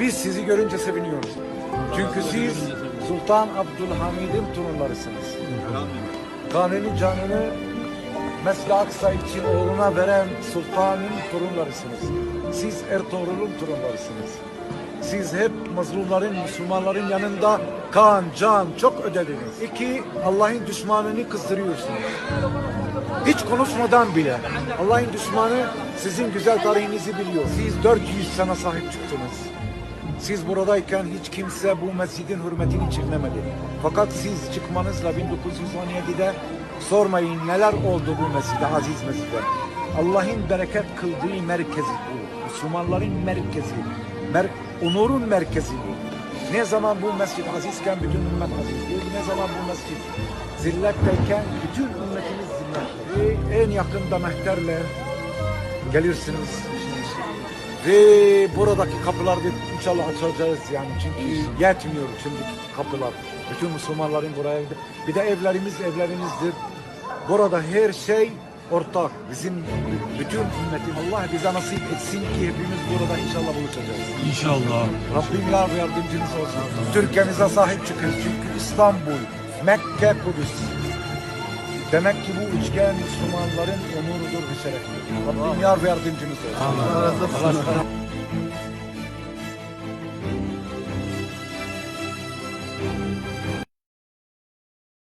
Biz sizi görünce seviniyoruz. Çünkü siz Sultan Abdülhamid'in torunlarısınız. Kanuni canını Mesle Aksa için oğluna veren sultanın torunlarısınız. Siz Ertuğrul'un torunlarısınız. Siz hep mazlumların, Müslümanların yanında kan, can çok ödediniz. İki, Allah'ın düşmanını kızdırıyorsunuz. Hiç konuşmadan bile Allah'ın düşmanı sizin güzel tarihinizi biliyor. Siz 400 sene sahip çıktınız. Siz buradayken hiç kimse bu mescidin hürmetini çiğnemedi. Fakat siz çıkmanızla 1917'de sormayın neler oldu bu mescide, aziz mescide. Allah'ın bereket kıldığı merkezi bu. Müslümanların merkezi. Mer onurun merkezi bu. Ne zaman bu mescid azizken bütün ümmet azizdir. Ne zaman bu mescid zilletteyken bütün ümmetimiz zillettir. Ve en yakında mehterle gelirsiniz. Ve buradaki kapıları da inşallah açacağız yani çünkü yetmiyor şimdiki kapılar. Bütün Müslümanların buraya bir de evlerimiz evlerimizdir. Burada her şey ortak. Bizim bütün ümmetin Allah bize nasip etsin ki hepimiz burada inşallah buluşacağız. İnşallah. Rabbim yar yardımcınız olsun. Türkiye'mize sahip çıkın çünkü İstanbul, Mekke, Kudüs. Demek ki bu üçgen Müslümanların onurudur ve şerefidir. Rabbim yar ve yardımcımız olsun. Allah razı olsun. Allah